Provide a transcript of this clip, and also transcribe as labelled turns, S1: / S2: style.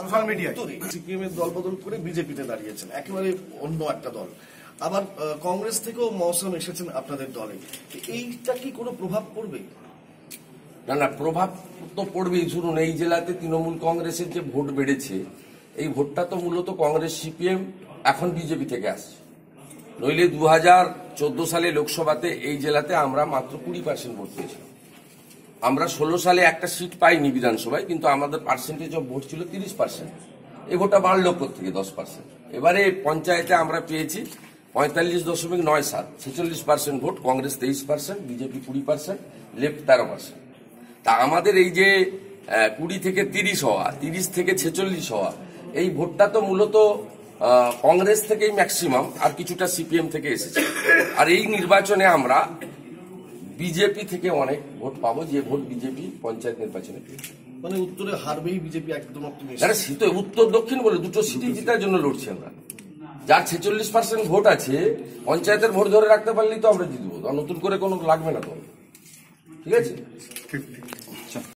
S1: Social মিডিয়ায়। CPM এর দল বদল করে বিজেপিতে দাঁড়িয়েছেন একেবারে অন্য একটা দল। আবার আহ, কংগ্রেস থেকেও মৌসুম এসেছেন আপনাদের দলে। এইটা কি কোনো প্রভাব পড়বে?
S2: না না প্রভাব তো পড়বেই। শুনুন এই জেলাতে তৃণমূল কংগ্রেসের যে ভোট বেড়েছে এই ভোটটা তো মূলত কংগ্রেস সিপিএম এখন বিজেপি থেকে আসছে। নইলে দু হাজার চোদ্দ সালে লোকসভাতে এই জেলাতে আমরা মাত্র কুড়ি পার্সেন্ট ভোট পেয়েছিলাম। আমরা ষোলো সালে একটা সিট পাইনি বিধানসভায়, কিন্তু আমাদের পার্সেন্টেজ অফ ভোট ছিল তিরিশ পার্সেন্ট এই ভোটটা বাড়লো থেকে দশ পার্সেন্ট এবারে পঞ্চায়েতে আমরা পেয়েছি পঁয়তাল্লিশ দশমিক নয় সাত। ছেচল্লিশ পার্সেন্ট ভোট, কংগ্রেস তেইশ পার্সেন্ট বিজেপি কুড়ি পার্সেন্ট লেফট তেরো পার্সেন্ট তা আমাদের এই যে কুড়ি থেকে তিরিশ হওয়া, তিরিশ থেকে ছেচল্লিশ হওয়া, এই ভোটটা তো মূলত কংগ্রেস থেকেই ম্যাক্সিমাম আর কিছুটা সিপিএম থেকে এসেছে। আর এই নির্বাচনে আমরা বিজেপি থেকে অনেক ভোট পাবো যে ভোট বিজেপি পঞ্চায়েত নির্বাচনে
S1: মানে উত্তরে হারবেই বিজেপি একদম
S2: শীত উত্তর দক্ষিণ বলে দুটো সিটি জেতার জন্য লড়ছি আমরা। যার ছেচল্লিশ পার্সেন্ট ভোট আছে পঞ্চায়েতের ভোট ধরে রাখতে পারলেই তো আমরা জিতবো। আর নতুন করে কোনো লাগবে না তো ঠিক আছে?